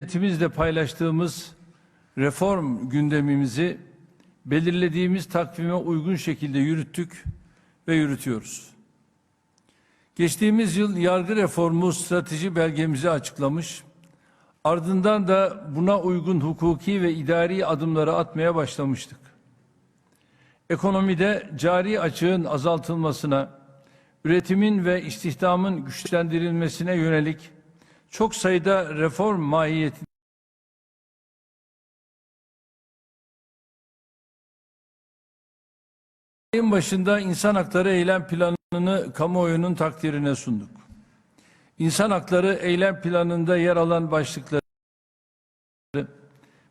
Milletimizle paylaştığımız reform gündemimizi belirlediğimiz takvime uygun şekilde yürüttük ve yürütüyoruz. Geçtiğimiz yıl yargı reformu strateji belgemizi açıklamış, ardından da buna uygun hukuki ve idari adımları atmaya başlamıştık. Ekonomide cari açığın azaltılmasına, üretimin ve istihdamın güçlendirilmesine yönelik çok sayıda reform mahiyeti Ayın başında insan hakları eylem planını kamuoyunun takdirine sunduk. İnsan hakları eylem planında yer alan başlıkları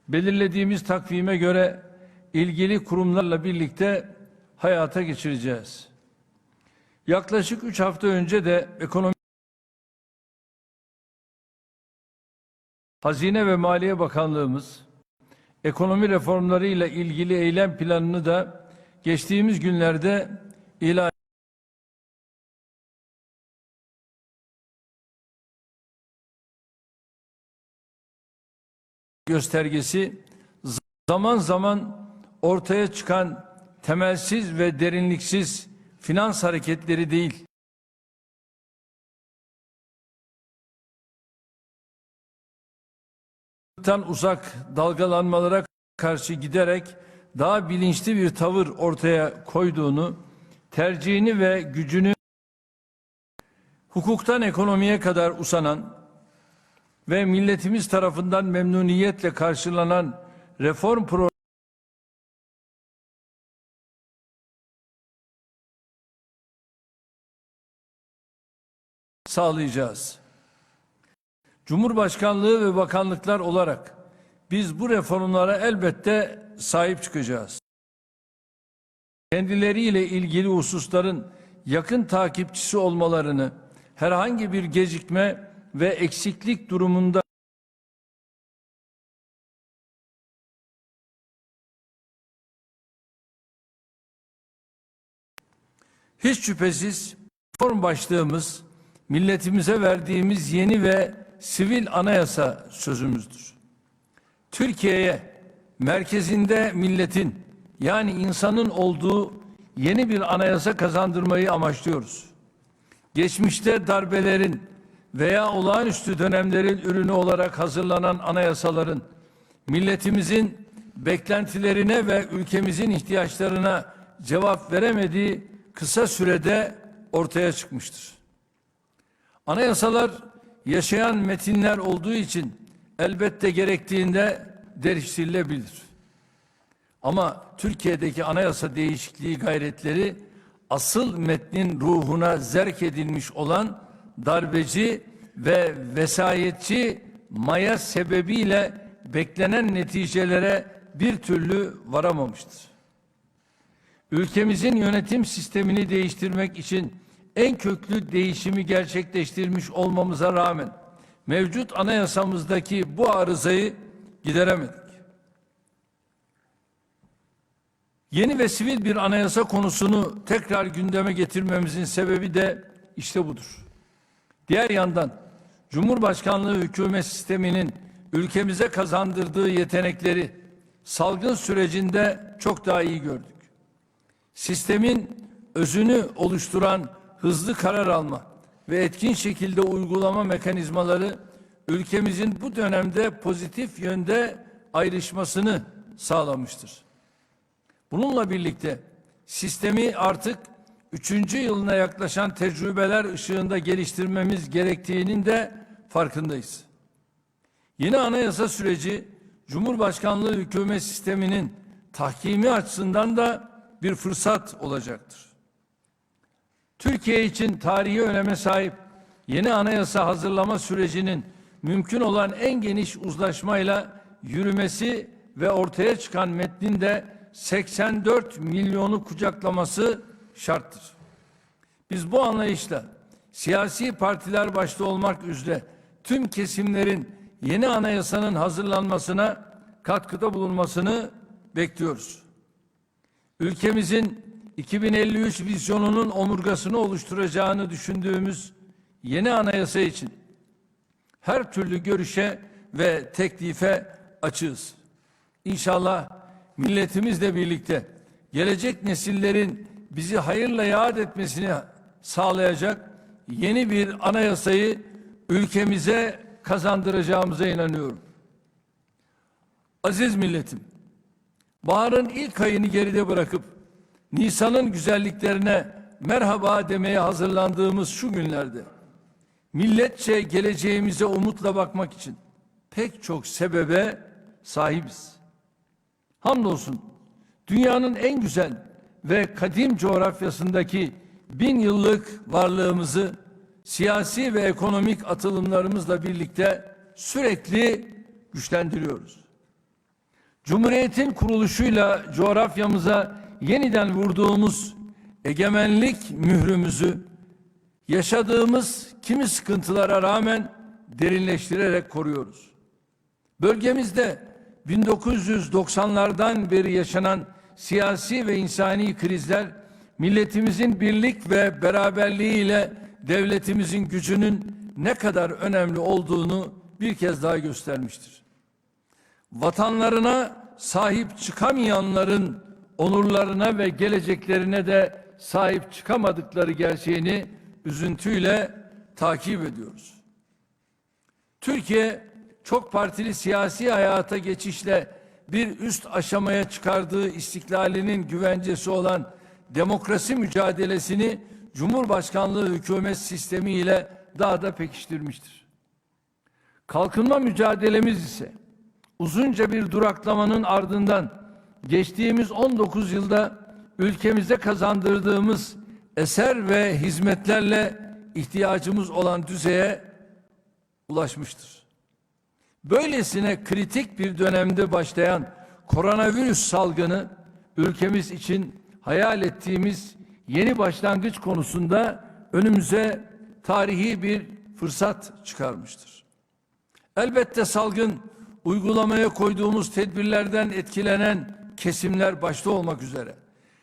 belirlediğimiz takvime göre ilgili kurumlarla birlikte hayata geçireceğiz. Yaklaşık üç hafta önce de ekonomi Hazine ve Maliye Bakanlığımız ekonomi reformları ile ilgili eylem planını da geçtiğimiz günlerde ilan göstergesi zaman zaman ortaya çıkan temelsiz ve derinliksiz finans hareketleri değil. Tan uzak dalgalanmalara karşı giderek daha bilinçli bir tavır ortaya koyduğunu, tercihini ve gücünü hukuktan ekonomiye kadar usanan ve milletimiz tarafından memnuniyetle karşılanan reform pro sağlayacağız. Cumhurbaşkanlığı ve bakanlıklar olarak biz bu reformlara elbette sahip çıkacağız. Kendileriyle ilgili hususların yakın takipçisi olmalarını, herhangi bir gecikme ve eksiklik durumunda hiç şüphesiz reform başlığımız milletimize verdiğimiz yeni ve sivil anayasa sözümüzdür. Türkiye'ye merkezinde milletin yani insanın olduğu yeni bir anayasa kazandırmayı amaçlıyoruz. Geçmişte darbelerin veya olağanüstü dönemlerin ürünü olarak hazırlanan anayasaların milletimizin beklentilerine ve ülkemizin ihtiyaçlarına cevap veremediği kısa sürede ortaya çıkmıştır. Anayasalar yaşayan metinler olduğu için elbette gerektiğinde değiştirilebilir. Ama Türkiye'deki anayasa değişikliği gayretleri asıl metnin ruhuna zerk edilmiş olan darbeci ve vesayetçi maya sebebiyle beklenen neticelere bir türlü varamamıştır. Ülkemizin yönetim sistemini değiştirmek için en köklü değişimi gerçekleştirmiş olmamıza rağmen mevcut anayasamızdaki bu arızayı gideremedik. Yeni ve sivil bir anayasa konusunu tekrar gündeme getirmemizin sebebi de işte budur. Diğer yandan Cumhurbaşkanlığı hükümet sisteminin ülkemize kazandırdığı yetenekleri salgın sürecinde çok daha iyi gördük. Sistemin özünü oluşturan hızlı karar alma ve etkin şekilde uygulama mekanizmaları ülkemizin bu dönemde pozitif yönde ayrışmasını sağlamıştır. Bununla birlikte sistemi artık üçüncü yılına yaklaşan tecrübeler ışığında geliştirmemiz gerektiğinin de farkındayız. Yeni anayasa süreci Cumhurbaşkanlığı hükümet sisteminin tahkimi açısından da bir fırsat olacaktır. Türkiye için tarihi öneme sahip yeni anayasa hazırlama sürecinin mümkün olan en geniş uzlaşmayla yürümesi ve ortaya çıkan metnin de 84 milyonu kucaklaması şarttır. Biz bu anlayışla siyasi partiler başta olmak üzere tüm kesimlerin yeni anayasanın hazırlanmasına katkıda bulunmasını bekliyoruz. Ülkemizin 2053 vizyonunun omurgasını oluşturacağını düşündüğümüz yeni anayasa için her türlü görüşe ve teklife açığız. İnşallah milletimizle birlikte gelecek nesillerin bizi hayırla yad etmesini sağlayacak yeni bir anayasayı ülkemize kazandıracağımıza inanıyorum. Aziz milletim, baharın ilk ayını geride bırakıp Nisan'ın güzelliklerine merhaba demeye hazırlandığımız şu günlerde milletçe geleceğimize umutla bakmak için pek çok sebebe sahibiz. Hamdolsun dünyanın en güzel ve kadim coğrafyasındaki bin yıllık varlığımızı siyasi ve ekonomik atılımlarımızla birlikte sürekli güçlendiriyoruz. Cumhuriyetin kuruluşuyla coğrafyamıza yeniden vurduğumuz egemenlik mührümüzü yaşadığımız kimi sıkıntılara rağmen derinleştirerek koruyoruz. Bölgemizde 1990'lardan beri yaşanan siyasi ve insani krizler milletimizin birlik ve beraberliğiyle devletimizin gücünün ne kadar önemli olduğunu bir kez daha göstermiştir. Vatanlarına sahip çıkamayanların onurlarına ve geleceklerine de sahip çıkamadıkları gerçeğini üzüntüyle takip ediyoruz. Türkiye çok partili siyasi hayata geçişle bir üst aşamaya çıkardığı istiklalinin güvencesi olan demokrasi mücadelesini Cumhurbaşkanlığı hükümet sistemi ile daha da pekiştirmiştir. Kalkınma mücadelemiz ise uzunca bir duraklamanın ardından geçtiğimiz 19 yılda ülkemize kazandırdığımız eser ve hizmetlerle ihtiyacımız olan düzeye ulaşmıştır. Böylesine kritik bir dönemde başlayan koronavirüs salgını ülkemiz için hayal ettiğimiz yeni başlangıç konusunda önümüze tarihi bir fırsat çıkarmıştır. Elbette salgın uygulamaya koyduğumuz tedbirlerden etkilenen kesimler başta olmak üzere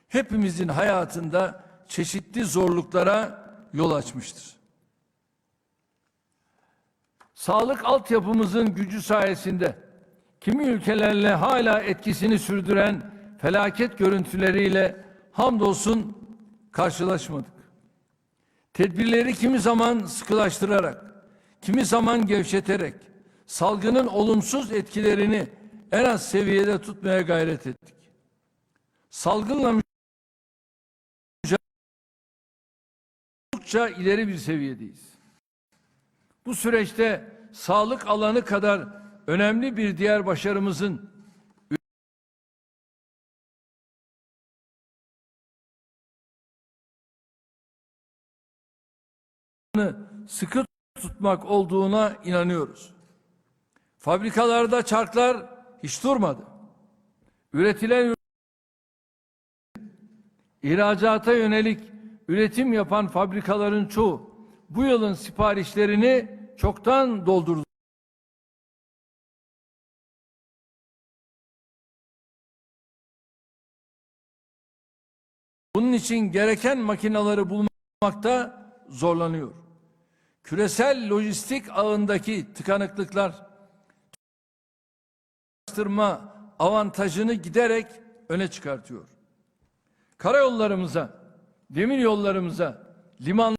hepimizin hayatında çeşitli zorluklara yol açmıştır. Sağlık altyapımızın gücü sayesinde kimi ülkelerle hala etkisini sürdüren felaket görüntüleriyle hamdolsun karşılaşmadık. Tedbirleri kimi zaman sıkılaştırarak, kimi zaman gevşeterek salgının olumsuz etkilerini en az seviyede tutmaya gayret ettik. Salgınla oldukça ileri bir seviyedeyiz. Bu süreçte sağlık alanı kadar önemli bir diğer başarımızın sıkı tutmak olduğuna inanıyoruz. Fabrikalarda çarklar hiç durmadı. Üretilen ihracata yönelik üretim yapan fabrikaların çoğu bu yılın siparişlerini çoktan doldurdu. Bunun için gereken makinaları bulmakta zorlanıyor. Küresel lojistik ağındaki tıkanıklıklar araştırma avantajını giderek öne çıkartıyor. Karayollarımıza, demir yollarımıza, liman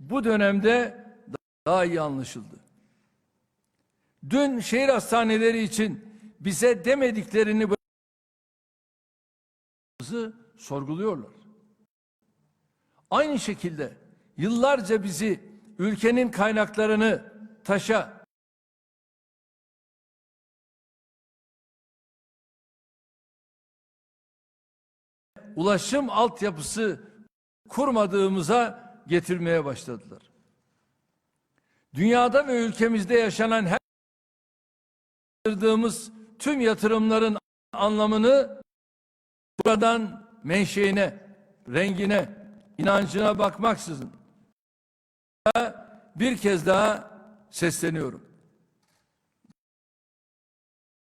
bu dönemde daha iyi anlaşıldı. Dün şehir hastaneleri için bize demediklerini sorguluyorlar. Aynı şekilde yıllarca bizi ülkenin kaynaklarını taşa ulaşım altyapısı kurmadığımıza getirmeye başladılar. Dünyada ve ülkemizde yaşanan her yaptırdığımız tüm yatırımların anlamını buradan menşeine, rengine, inancına bakmaksızın bir kez daha sesleniyorum.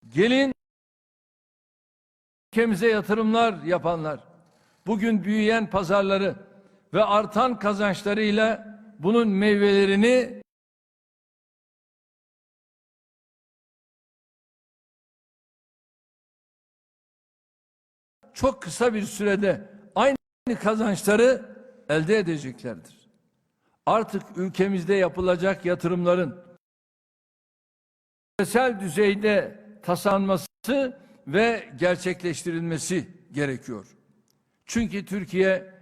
Gelin ülkemize yatırımlar yapanlar, bugün büyüyen pazarları ve artan kazançlarıyla bunun meyvelerini çok kısa bir sürede aynı kazançları elde edeceklerdir. Artık ülkemizde yapılacak yatırımların küresel düzeyde tasanması ve gerçekleştirilmesi gerekiyor. Çünkü Türkiye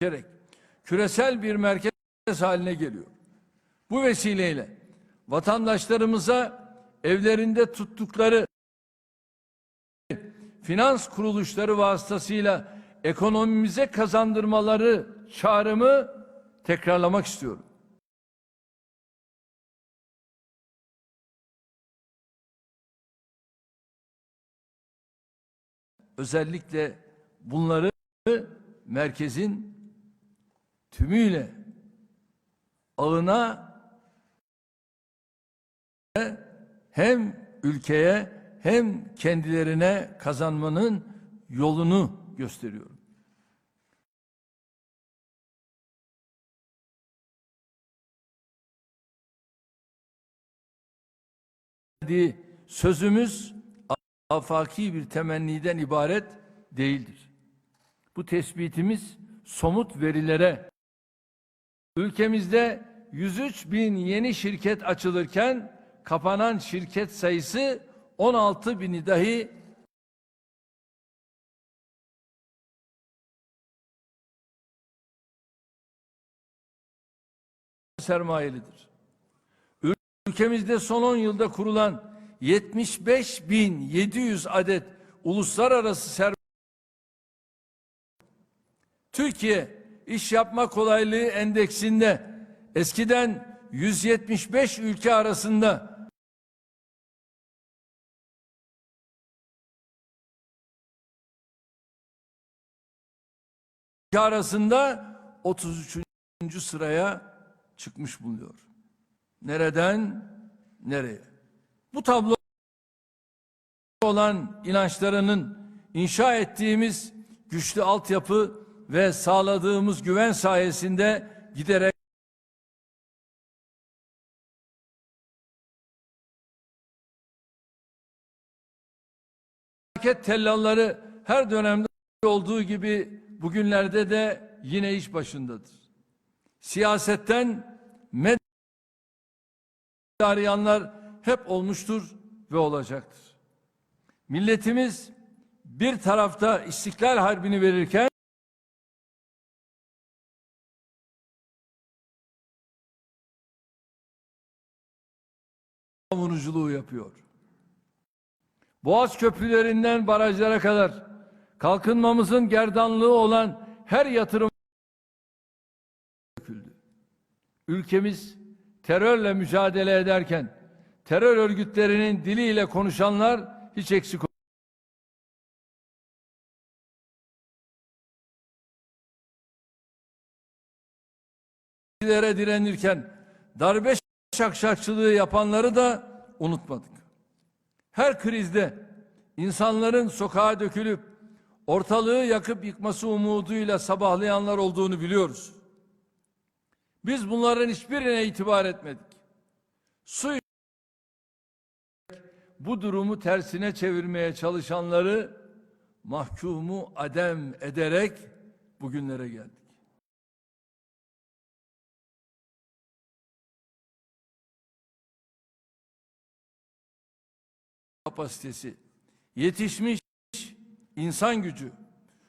gerek küresel bir merkez haline geliyor. Bu vesileyle vatandaşlarımıza evlerinde tuttukları finans kuruluşları vasıtasıyla ekonomimize kazandırmaları çağrımı tekrarlamak istiyorum. Özellikle bunları merkezin tümüyle ağına hem ülkeye hem kendilerine kazanmanın yolunu gösteriyorum. Sözümüz afaki bir temenniden ibaret değildir. Bu tespitimiz somut verilere ülkemizde 103 bin yeni şirket açılırken kapanan şirket sayısı 16 bini dahi sermayelidir. Ülkemizde son 10 yılda kurulan 75.700 adet uluslararası sermaye Türkiye iş yapma kolaylığı endeksinde eskiden 175 ülke arasında arasında 33. sıraya çıkmış bulunuyor. Nereden nereye? Bu tablo olan inançlarının inşa ettiğimiz güçlü altyapı ve sağladığımız güven sayesinde giderek hareket tellalları her dönemde olduğu gibi bugünlerde de yine iş başındadır. Siyasetten medya hep olmuştur ve olacaktır. Milletimiz bir tarafta İstiklal Harbi'ni verirken savunuculuğu yapıyor. Boğaz köprülerinden barajlara kadar kalkınmamızın gerdanlığı olan her yatırım döküldü. Ülkemiz terörle mücadele ederken terör örgütlerinin diliyle konuşanlar hiç eksik olmadı. direnirken darbe şakşakçılığı yapanları da unutmadık. Her krizde insanların sokağa dökülüp ortalığı yakıp yıkması umuduyla sabahlayanlar olduğunu biliyoruz. Biz bunların hiçbirine itibar etmedik. Su bu durumu tersine çevirmeye çalışanları mahkumu adem ederek bugünlere geldik. kapasitesi, yetişmiş insan gücü,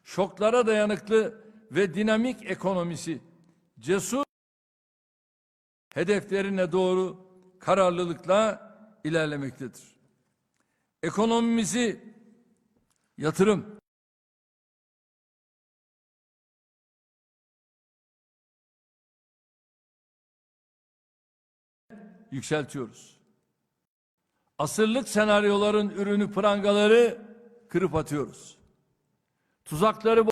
şoklara dayanıklı ve dinamik ekonomisi, cesur hedeflerine doğru kararlılıkla ilerlemektedir. Ekonomimizi yatırım, yükseltiyoruz asırlık senaryoların ürünü prangaları kırıp atıyoruz. Tuzakları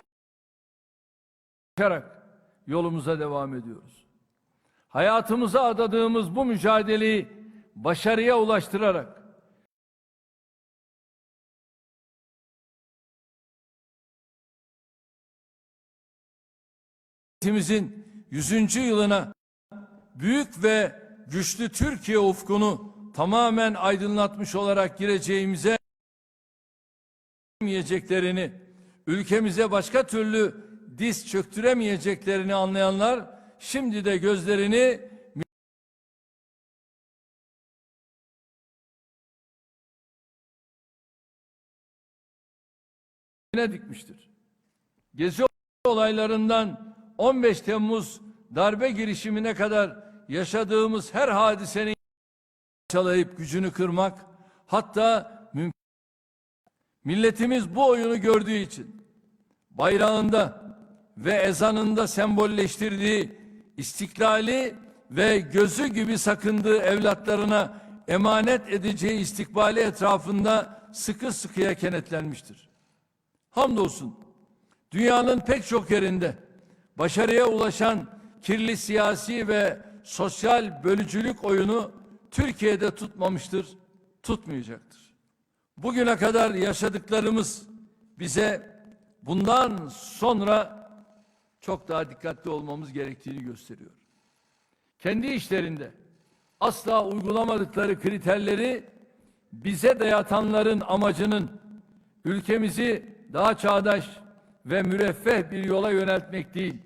boşarak yolumuza devam ediyoruz. Hayatımıza adadığımız bu mücadeleyi başarıya ulaştırarak Cumhuriyetimizin 100. yılına büyük ve güçlü Türkiye ufkunu tamamen aydınlatmış olarak gireceğimize yiyeceklerini, ülkemize başka türlü diz çöktüremeyeceklerini anlayanlar şimdi de gözlerini ne dikmiştir. Gezi olaylarından 15 Temmuz darbe girişimine kadar yaşadığımız her hadisenin çalayıp gücünü kırmak hatta milletimiz bu oyunu gördüğü için bayrağında ve ezanında sembolleştirdiği istiklali ve gözü gibi sakındığı evlatlarına emanet edeceği istikbali etrafında sıkı sıkıya kenetlenmiştir. Hamdolsun dünyanın pek çok yerinde başarıya ulaşan kirli siyasi ve sosyal bölücülük oyunu Türkiye'de tutmamıştır, tutmayacaktır. Bugüne kadar yaşadıklarımız bize bundan sonra çok daha dikkatli olmamız gerektiğini gösteriyor. Kendi işlerinde asla uygulamadıkları kriterleri bize dayatanların amacının ülkemizi daha çağdaş ve müreffeh bir yola yöneltmek değil,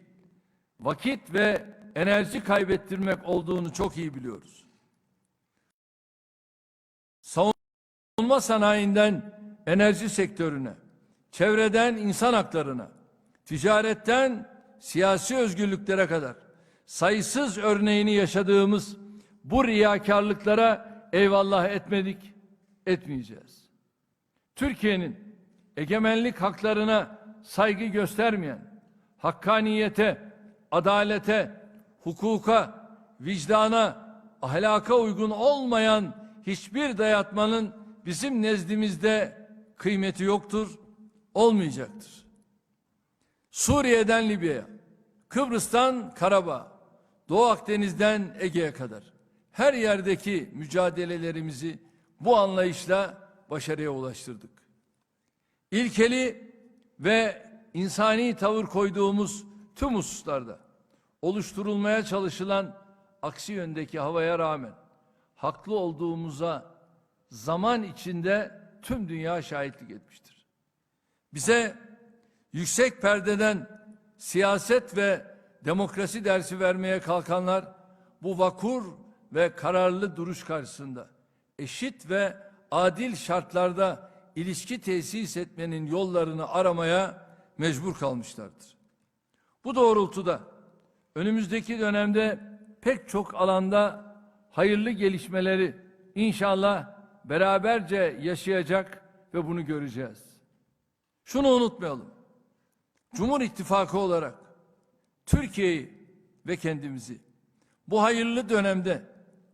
vakit ve enerji kaybettirmek olduğunu çok iyi biliyoruz. Savunma sanayinden enerji sektörüne, çevreden insan haklarına, ticaretten siyasi özgürlüklere kadar sayısız örneğini yaşadığımız bu riyakarlıklara eyvallah etmedik, etmeyeceğiz. Türkiye'nin egemenlik haklarına saygı göstermeyen, hakkaniyete, adalete, hukuka, vicdana, ahlaka uygun olmayan hiçbir dayatmanın bizim nezdimizde kıymeti yoktur, olmayacaktır. Suriye'den Libya'ya, Kıbrıs'tan Karabağ, Doğu Akdeniz'den Ege'ye kadar her yerdeki mücadelelerimizi bu anlayışla başarıya ulaştırdık. İlkeli ve insani tavır koyduğumuz tüm hususlarda oluşturulmaya çalışılan aksi yöndeki havaya rağmen haklı olduğumuza zaman içinde tüm dünya şahitlik etmiştir. Bize yüksek perdeden siyaset ve demokrasi dersi vermeye kalkanlar bu vakur ve kararlı duruş karşısında eşit ve adil şartlarda ilişki tesis etmenin yollarını aramaya mecbur kalmışlardır. Bu doğrultuda önümüzdeki dönemde pek çok alanda hayırlı gelişmeleri inşallah beraberce yaşayacak ve bunu göreceğiz. Şunu unutmayalım. Cumhur İttifakı olarak Türkiye'yi ve kendimizi bu hayırlı dönemde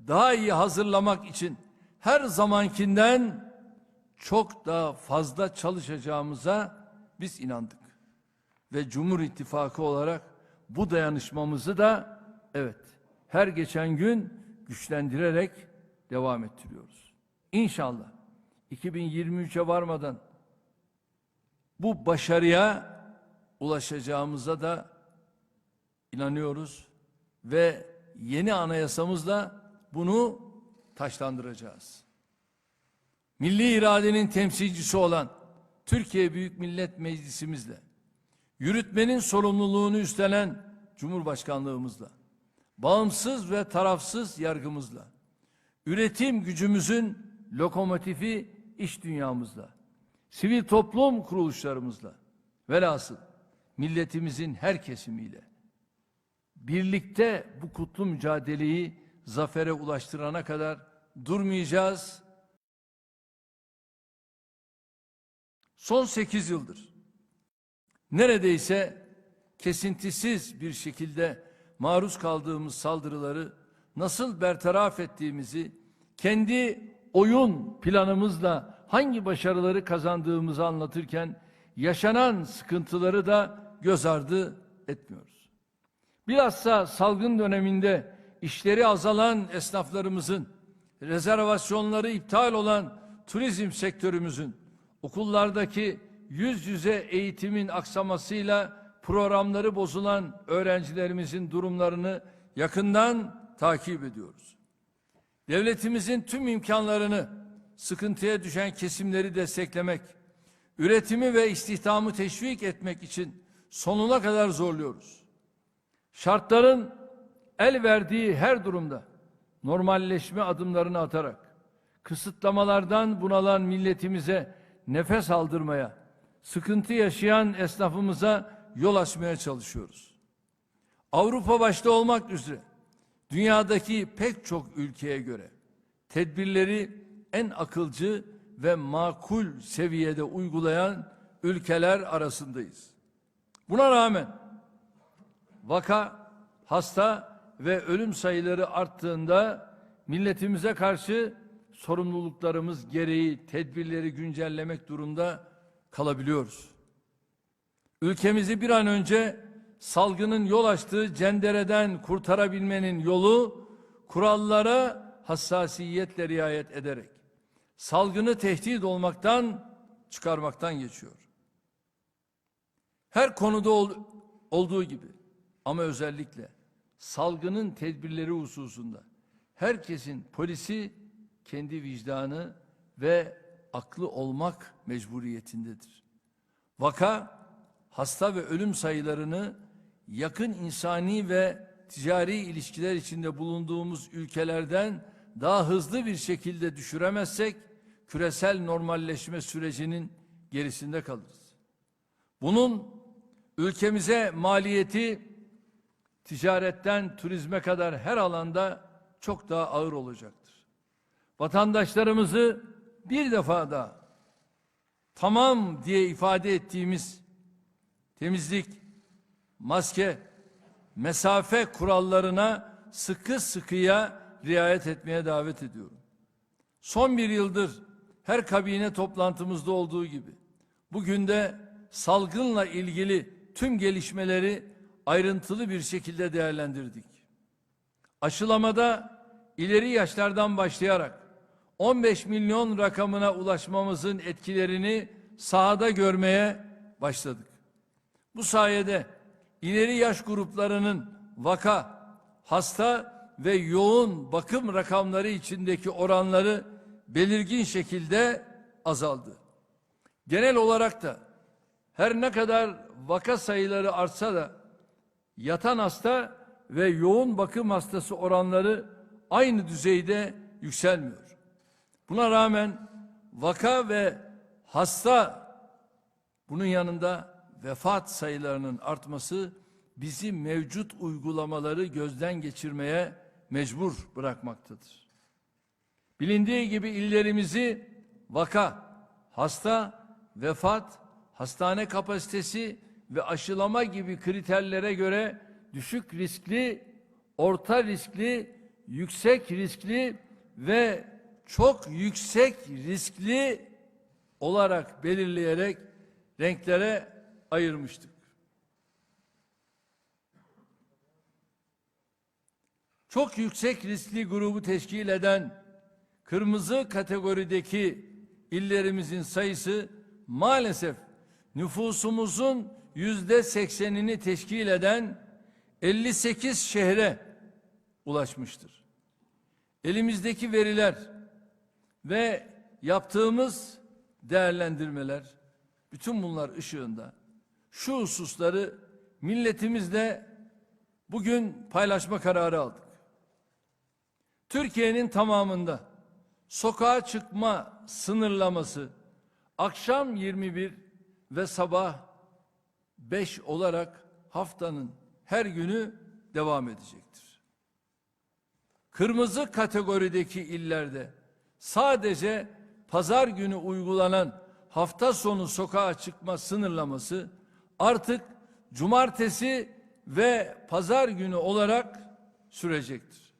daha iyi hazırlamak için her zamankinden çok daha fazla çalışacağımıza biz inandık. Ve Cumhur İttifakı olarak bu dayanışmamızı da evet her geçen gün güçlendirerek devam ettiriyoruz. İnşallah 2023'e varmadan bu başarıya ulaşacağımıza da inanıyoruz ve yeni anayasamızla bunu taşlandıracağız. Milli iradenin temsilcisi olan Türkiye Büyük Millet Meclisimizle, yürütmenin sorumluluğunu üstlenen Cumhurbaşkanlığımızla, bağımsız ve tarafsız yargımızla, üretim gücümüzün lokomotifi iş dünyamızla, sivil toplum kuruluşlarımızla, velhasıl milletimizin her kesimiyle birlikte bu kutlu mücadeleyi zafere ulaştırana kadar durmayacağız. Son sekiz yıldır neredeyse kesintisiz bir şekilde maruz kaldığımız saldırıları nasıl bertaraf ettiğimizi kendi oyun planımızla hangi başarıları kazandığımızı anlatırken yaşanan sıkıntıları da göz ardı etmiyoruz. Bilhassa salgın döneminde işleri azalan esnaflarımızın rezervasyonları iptal olan turizm sektörümüzün okullardaki yüz yüze eğitimin aksamasıyla programları bozulan öğrencilerimizin durumlarını yakından takip ediyoruz. Devletimizin tüm imkanlarını sıkıntıya düşen kesimleri desteklemek, üretimi ve istihdamı teşvik etmek için sonuna kadar zorluyoruz. Şartların el verdiği her durumda normalleşme adımlarını atarak kısıtlamalardan bunalan milletimize nefes aldırmaya, sıkıntı yaşayan esnafımıza yol açmaya çalışıyoruz. Avrupa başta olmak üzere dünyadaki pek çok ülkeye göre tedbirleri en akılcı ve makul seviyede uygulayan ülkeler arasındayız. Buna rağmen vaka, hasta ve ölüm sayıları arttığında milletimize karşı sorumluluklarımız gereği tedbirleri güncellemek durumda kalabiliyoruz. Ülkemizi bir an önce salgının yol açtığı cendereden kurtarabilmenin yolu kurallara hassasiyetle riayet ederek salgını tehdit olmaktan çıkarmaktan geçiyor. Her konuda ol- olduğu gibi ama özellikle salgının tedbirleri hususunda herkesin polisi kendi vicdanı ve aklı olmak mecburiyetindedir. Vaka, hasta ve ölüm sayılarını yakın insani ve ticari ilişkiler içinde bulunduğumuz ülkelerden daha hızlı bir şekilde düşüremezsek küresel normalleşme sürecinin gerisinde kalırız. Bunun ülkemize maliyeti ticaretten turizme kadar her alanda çok daha ağır olacaktır. Vatandaşlarımızı bir defa daha tamam diye ifade ettiğimiz temizlik, maske, mesafe kurallarına sıkı sıkıya riayet etmeye davet ediyorum. Son bir yıldır her kabine toplantımızda olduğu gibi bugün de salgınla ilgili tüm gelişmeleri ayrıntılı bir şekilde değerlendirdik. Aşılamada ileri yaşlardan başlayarak 15 milyon rakamına ulaşmamızın etkilerini sahada görmeye başladık. Bu sayede ileri yaş gruplarının vaka, hasta ve yoğun bakım rakamları içindeki oranları belirgin şekilde azaldı. Genel olarak da her ne kadar vaka sayıları artsa da yatan hasta ve yoğun bakım hastası oranları aynı düzeyde yükselmiyor. Buna rağmen vaka ve hasta bunun yanında vefat sayılarının artması bizi mevcut uygulamaları gözden geçirmeye mecbur bırakmaktadır. Bilindiği gibi illerimizi vaka, hasta, vefat, hastane kapasitesi ve aşılama gibi kriterlere göre düşük riskli, orta riskli, yüksek riskli ve çok yüksek riskli olarak belirleyerek renklere ayırmıştık. Çok yüksek riskli grubu teşkil eden kırmızı kategorideki illerimizin sayısı maalesef nüfusumuzun yüzde seksenini teşkil eden 58 şehre ulaşmıştır. Elimizdeki veriler ve yaptığımız değerlendirmeler bütün bunlar ışığında şu hususları milletimizle bugün paylaşma kararı aldık. Türkiye'nin tamamında sokağa çıkma sınırlaması akşam 21 ve sabah 5 olarak haftanın her günü devam edecektir. Kırmızı kategorideki illerde sadece pazar günü uygulanan hafta sonu sokağa çıkma sınırlaması artık cumartesi ve pazar günü olarak sürecektir.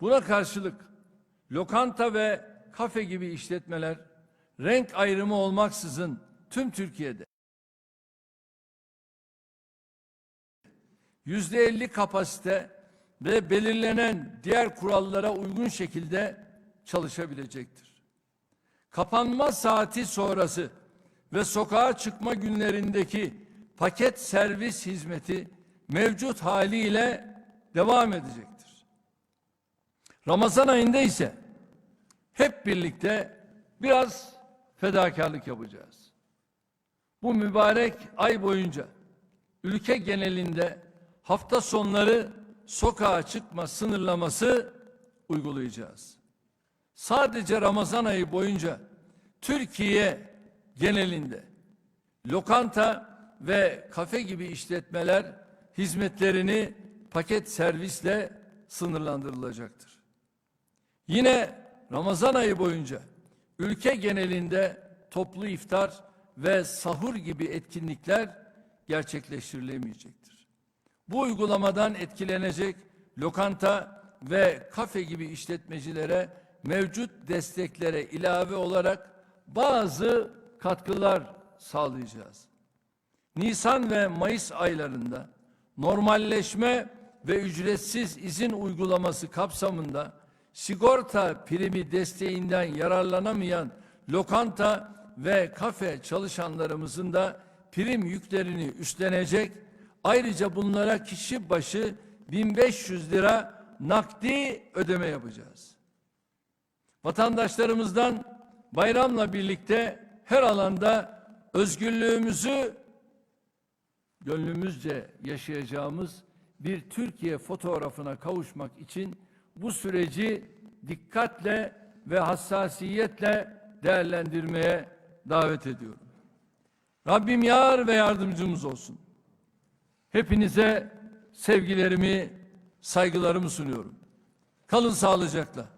Buna karşılık lokanta ve kafe gibi işletmeler renk ayrımı olmaksızın tüm Türkiye'de yüzde elli kapasite ve belirlenen diğer kurallara uygun şekilde çalışabilecektir. Kapanma saati sonrası ve sokağa çıkma günlerindeki paket servis hizmeti mevcut haliyle devam edecektir. Ramazan ayında ise hep birlikte biraz fedakarlık yapacağız. Bu mübarek ay boyunca ülke genelinde hafta sonları sokağa çıkma sınırlaması uygulayacağız. Sadece Ramazan ayı boyunca Türkiye genelinde lokanta ve kafe gibi işletmeler hizmetlerini paket servisle sınırlandırılacaktır. Yine Ramazan ayı boyunca ülke genelinde toplu iftar ve sahur gibi etkinlikler gerçekleştirilemeyecektir. Bu uygulamadan etkilenecek lokanta ve kafe gibi işletmecilere mevcut desteklere ilave olarak bazı katkılar sağlayacağız. Nisan ve Mayıs aylarında normalleşme ve ücretsiz izin uygulaması kapsamında sigorta primi desteğinden yararlanamayan lokanta ve kafe çalışanlarımızın da prim yüklerini üstlenecek. Ayrıca bunlara kişi başı 1500 lira nakdi ödeme yapacağız. Vatandaşlarımızdan bayramla birlikte her alanda özgürlüğümüzü gönlümüzce yaşayacağımız bir Türkiye fotoğrafına kavuşmak için bu süreci dikkatle ve hassasiyetle değerlendirmeye davet ediyorum. Rabbim yar ve yardımcımız olsun. Hepinize sevgilerimi, saygılarımı sunuyorum. Kalın sağlıcakla.